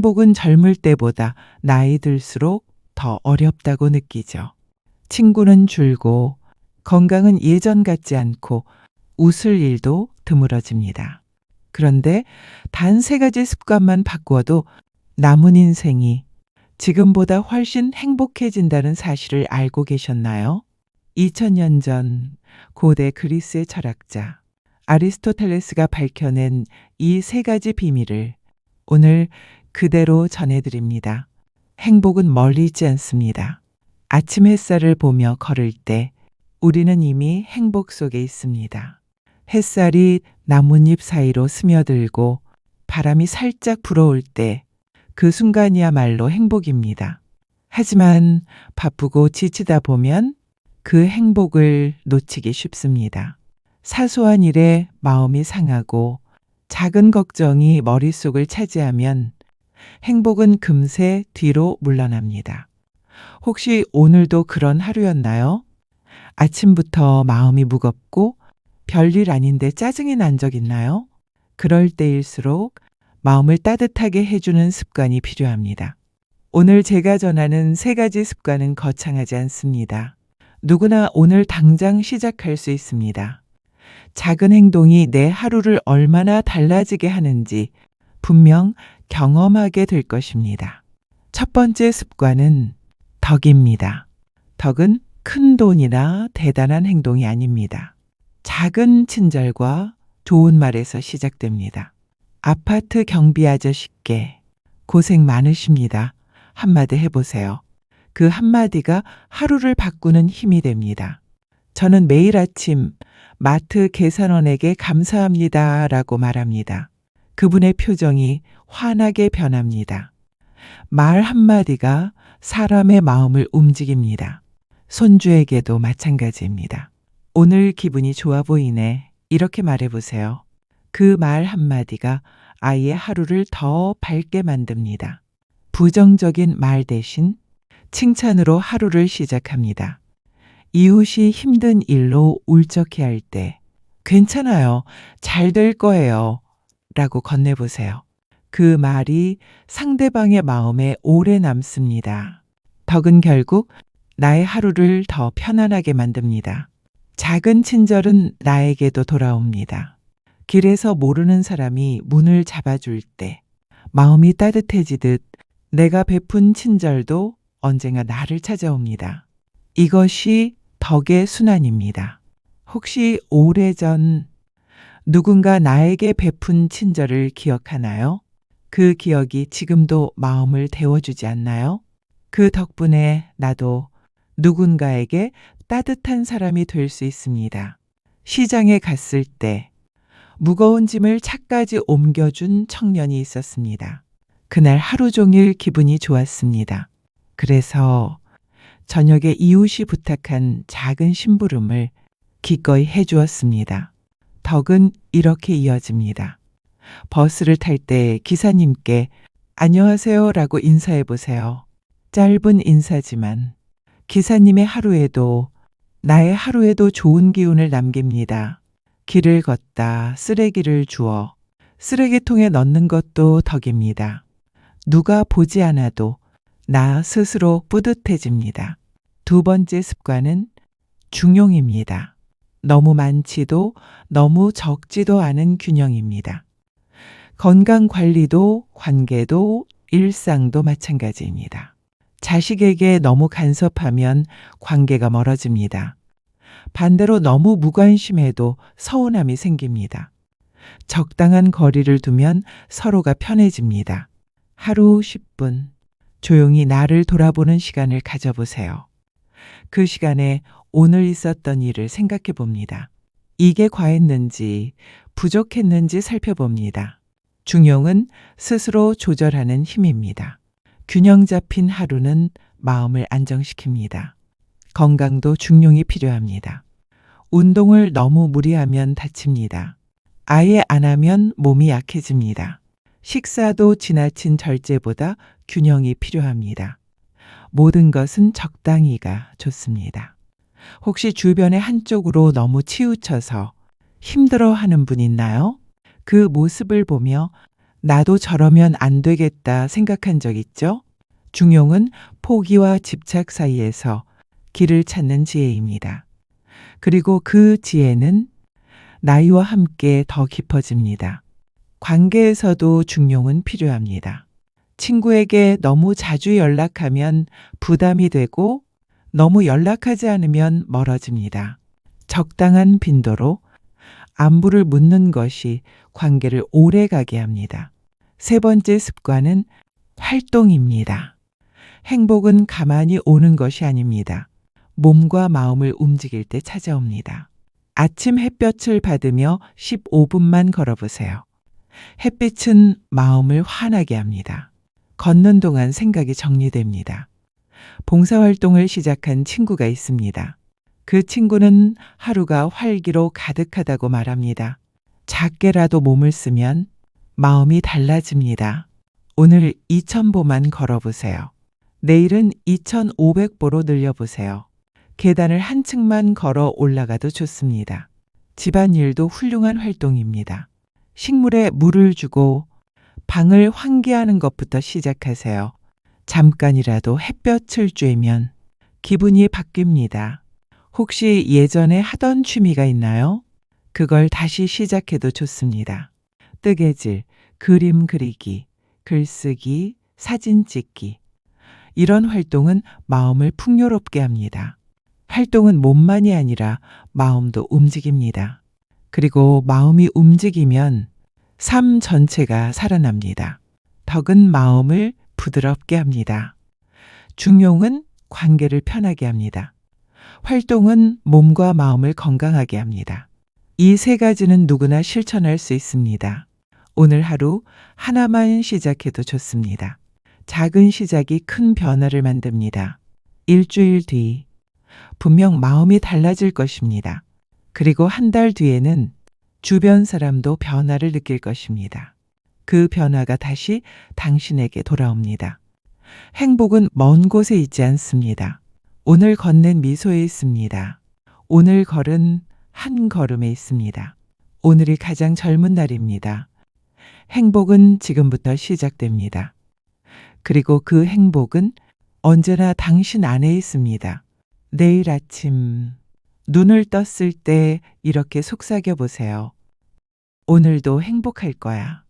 행복은 젊을 때보다 나이 들수록 더 어렵다고 느끼죠. 친구는 줄고 건강은 예전 같지 않고 웃을 일도 드물어집니다. 그런데 단 세 가지 습관만 바꾸어도 남은 인생이 지금보다 훨씬 행복해진다는 사실을 알고 계셨나요? 2000년 전 고대 그리스의 철학자 아리스토텔레스가 밝혀낸 이 세 가지 비밀을 오늘 그대로 전해드립니다. 행복은 멀리 있지 않습니다. 아침 햇살을 보며 걸을 때 우리는 이미 행복 속에 있습니다. 햇살이 나뭇잎 사이로 스며들고 바람이 살짝 불어올 때 그 순간이야말로 행복입니다. 하지만 바쁘고 지치다 보면 그 행복을 놓치기 쉽습니다. 사소한 일에 마음이 상하고 작은 걱정이 머릿속을 차지하면 행복은 금세 뒤로 물러납니다. 혹시 오늘도 그런 하루였나요? 아침부터 마음이 무겁고 별일 아닌데 짜증이 난 적 있나요? 그럴 때일수록 마음을 따뜻하게 해주는 습관이 필요합니다. 오늘 제가 전하는 세 가지 습관은 거창하지 않습니다. 누구나 오늘 당장 시작할 수 있습니다. 작은 행동이 내 하루를 얼마나 달라지게 하는지 분명 경험하게 될 것입니다. 첫 번째 습관은 덕입니다. 덕은 큰 돈이나 대단한 행동이 아닙니다. 작은 친절과 좋은 말에서 시작됩니다. 아파트 경비 아저씨께 고생 많으십니다. 한마디 해보세요. 그 한마디가 하루를 바꾸는 힘이 됩니다. 저는 매일 아침 마트 계산원에게 감사합니다 라고 말합니다. 그분의 표정이 환하게 변합니다. 말 한마디가 사람의 마음을 움직입니다. 손주에게도 마찬가지입니다. 오늘 기분이 좋아 보이네. 이렇게 말해보세요. 그 말 한마디가 아이의 하루를 더 밝게 만듭니다. 부정적인 말 대신 칭찬으로 하루를 시작합니다. 이웃이 힘든 일로 울적해 할 때, 괜찮아요. 잘 될 거예요. 라고 건네보세요. 그 말이 상대방의 마음에 오래 남습니다. 덕은 결국 나의 하루를 더 편안하게 만듭니다. 작은 친절은 나에게도 돌아옵니다. 길에서 모르는 사람이 문을 잡아줄 때 마음이 따뜻해지듯 내가 베푼 친절도 언젠가 나를 찾아옵니다. 이것이 덕의 순환입니다. 혹시 오래전 누군가 나에게 베푼 친절을 기억하나요? 그 기억이 지금도 마음을 데워주지 않나요? 그 덕분에 나도 누군가에게 따뜻한 사람이 될 수 있습니다. 시장에 갔을 때 무거운 짐을 차까지 옮겨준 청년이 있었습니다. 그날 하루 종일 기분이 좋았습니다. 그래서 저녁에 이웃이 부탁한 작은 심부름을 기꺼이 해주었습니다. 덕은 이렇게 이어집니다. 버스를 탈 때 기사님께 안녕하세요 라고 인사해 보세요. 짧은 인사지만 기사님의 하루에도 나의 하루에도 좋은 기운을 남깁니다. 길을 걷다 쓰레기를 주워 쓰레기통에 넣는 것도 덕입니다. 누가 보지 않아도 나 스스로 뿌듯해집니다. 두 번째 습관은 중용입니다. 너무 많지도 너무 적지도 않은 균형입니다. 건강 관리도 관계도 일상도 마찬가지입니다. 자식에게 너무 간섭하면 관계가 멀어집니다. 반대로 너무 무관심해도 서운함이 생깁니다. 적당한 거리를 두면 서로가 편해집니다. 하루 10분 조용히 나를 돌아보는 시간을 가져보세요. 그 시간에 오늘 있었던 일을 생각해 봅니다. 이게 과했는지 부족했는지 살펴봅니다. 중용은 스스로 조절하는 힘입니다. 균형 잡힌 하루는 마음을 안정시킵니다. 건강도 중용이 필요합니다. 운동을 너무 무리하면 다칩니다. 아예 안 하면 몸이 약해집니다. 식사도 지나친 절제보다 균형이 필요합니다. 모든 것은 적당히가 좋습니다. 혹시 주변의 한쪽으로 너무 치우쳐서 힘들어 하는 분 있나요? 그 모습을 보며 나도 저러면 안 되겠다 생각한 적 있죠? 중용은 포기와 집착 사이에서 길을 찾는 지혜입니다. 그리고 그 지혜는 나이와 함께 더 깊어집니다. 관계에서도 중용은 필요합니다. 친구에게 너무 자주 연락하면 부담이 되고 너무 연락하지 않으면 멀어집니다. 적당한 빈도로 안부를 묻는 것이 관계를 오래 가게 합니다. 세 번째 습관은 활동입니다. 행복은 가만히 오는 것이 아닙니다. 몸과 마음을 움직일 때 찾아옵니다. 아침 햇볕을 받으며 15분만 걸어보세요. 햇빛은 마음을 환하게 합니다. 걷는 동안 생각이 정리됩니다. 봉사활동을 시작한 친구가 있습니다. 그 친구는 하루가 활기로 가득하다고 말합니다. 작게라도 몸을 쓰면 마음이 달라집니다. 오늘 2000보만 걸어보세요. 내일은 2500보로 늘려보세요. 계단을 한 층만 걸어 올라가도 좋습니다. 집안일도 훌륭한 활동입니다. 식물에 물을 주고 방을 환기하는 것부터 시작하세요. 잠깐이라도 햇볕을 쬐면 기분이 바뀝니다. 혹시 예전에 하던 취미가 있나요? 그걸 다시 시작해도 좋습니다. 뜨개질, 그림 그리기, 글쓰기, 사진 찍기. 이런 활동은 마음을 풍요롭게 합니다. 활동은 몸만이 아니라 마음도 움직입니다. 그리고 마음이 움직이면 삶 전체가 살아납니다. 덕은 마음을 부드럽게 합니다. 중용은 관계를 편하게 합니다. 활동은 몸과 마음을 건강하게 합니다. 이 세 가지는 누구나 실천할 수 있습니다. 오늘 하루 하나만 시작해도 좋습니다. 작은 시작이 큰 변화를 만듭니다. 일주일 뒤, 분명 마음이 달라질 것입니다. 그리고 한 달 뒤에는 주변 사람도 변화를 느낄 것입니다. 그 변화가 다시 당신에게 돌아옵니다. 행복은 먼 곳에 있지 않습니다. 오늘 건넨 미소에 있습니다. 오늘 걸은 한 걸음에 있습니다. 오늘이 가장 젊은 날입니다. 행복은 지금부터 시작됩니다. 그리고 그 행복은 언제나 당신 안에 있습니다. 내일 아침 눈을 떴을 때 이렇게 속삭여 보세요. 오늘도 행복할 거야.